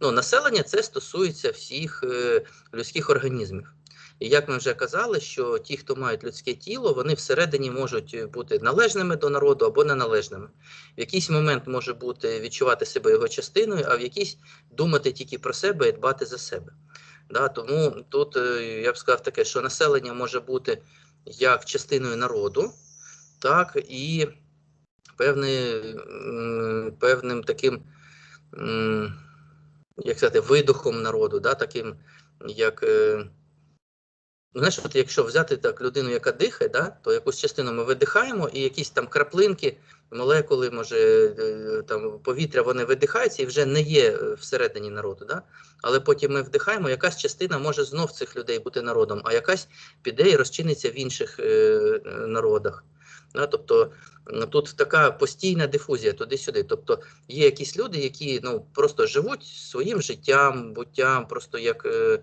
ну, населення це стосується всіх е, людських організмів. І як ми вже казали, що ті, хто мають людське тіло, вони всередині можуть бути належними до народу або неналежними. В якийсь момент може бути відчувати себе його частиною, а в якийсь думати тільки про себе і дбати за себе. Да, тому тут е, я б сказав таке, що населення може бути як частиною народу, так і певний, певним таким, як сказати, видухом народу, да, таким, як. е, Ну, знаєш, от якщо взяти так людину, яка дихає, да, то якусь частину ми видихаємо, і якісь там краплинки, молекули, може, е, там повітря, вони видихаються і вже не є всередині народу. Да? Але потім ми вдихаємо, якась частина може знов цих людей бути народом, а якась піде і розчиниться в інших е, е, народах. Тобто тут така постійна дифузія туди-сюди. Тобто є якісь люди, які ну, просто живуть своїм життям, буттям, просто як. Е,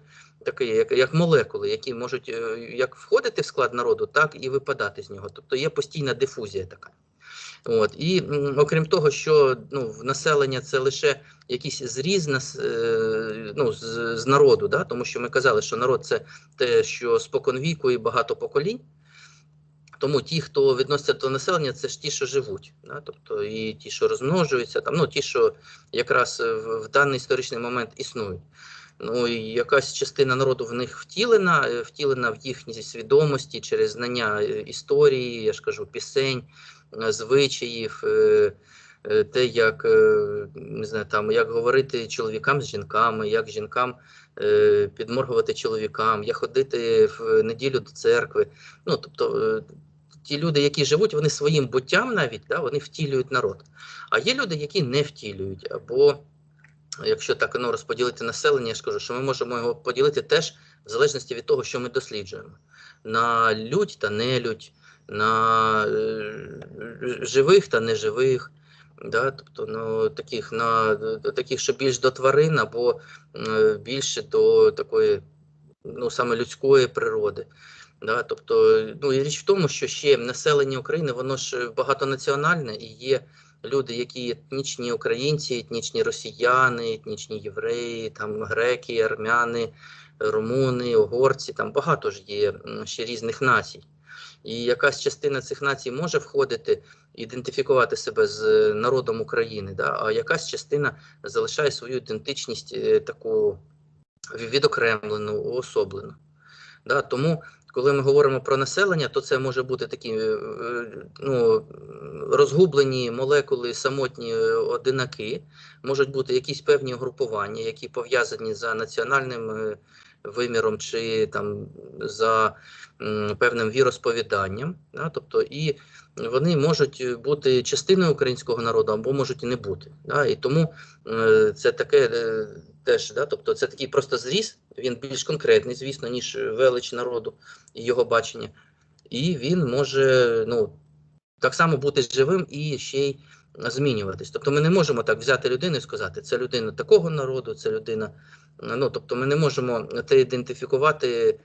Такі, як, як молекули, які можуть е, як входити в склад народу, так і випадати з нього. Тобто є постійна дифузія така. От. І окрім того, що ну, населення це лише якийсь зріз нас, е, ну, з, з народу, да? тому що ми казали, що народ це те, що споконвіку і багато поколінь. Тому ті, хто відноситься до населення, це ж ті, що живуть, да? тобто і ті, що розмножуються, там, ну, ті, що якраз в, в даний історичний момент існують. Ну і якась частина народу в них втілена, е, втілена в їхній свідомості через знання е, історії, я ж кажу, пісень, е, звичаїв, е, е, те, як е, не знаю, там як говорити чоловікам з жінками, як жінкам е, підморгувати чоловікам, як ходити в неділю до церкви. Ну тобто. Ті люди, які живуть, вони своїм буттям навіть да, вони втілюють народ. А є люди, які не втілюють, або якщо так ну, розподілити населення, я ж кажу, що ми можемо його поділити теж в залежності від того, що ми досліджуємо: на людь та нелюдь, на е, живих та неживих. Да, тобто ну, таких, на, таких, що більш до тварин, або е, більше до такої ну, саме людської природи. Да, тобто, ну, і річ в тому, що ще населення України, воно ж багатонаціональне і є люди, які етнічні українці, етнічні росіяни, етнічні євреї, там греки, армяни, румуни, угорці, там багато ж є ще різних націй. І якась частина цих націй може входити, ідентифікувати себе з народом України, да? а якась частина залишає свою ідентичність е, таку відокремлену, уособлену. Да? Тому коли ми говоримо про населення, то це може бути такі е, ну, розгублені молекули, самотні е, одинаки, можуть бути якісь певні групування, які пов'язані за національним е, виміром чи там за певним віросповіданням. Да? Тобто, і вони можуть бути частиною українського народу або можуть і не бути. Да? І тому е, це таке е, теж, да? тобто це такий просто зріз, він більш конкретний, звісно, ніж велич народу і його бачення. І він може ну, так само бути живим і ще й змінюватись. Тобто ми не можемо так взяти людину і сказати, це людина такого народу, це людина. Ну, тобто ми не можемо це ідентифікувати,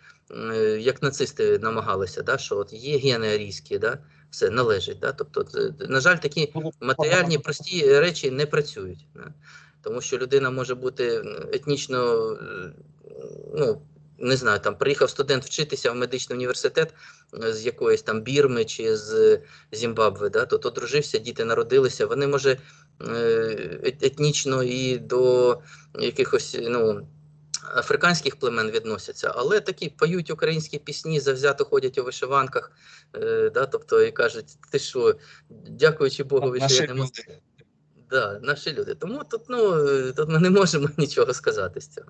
як нацисти намагалися, да, що от є гени арійські, да, все належить. Да, тобто, на жаль, такі матеріальні прості речі не працюють. Да, тому що людина може бути етнічно, е, ну, не знаю, там приїхав студент вчитися в медичний університет е, з якоїсь там Бірми чи з Зімбабве, да, то одружився, діти народилися. Вони може е, етнічно і до якихось ну, африканських племен відносяться, але такі поють українські пісні, завзято ходять у вишиванках, е, да, тобто і кажуть, ти що, дякуючи Богові, що я не можу. Да, наші люди. Тому тут, ну, е, тут ми не можемо нічого сказати з цього.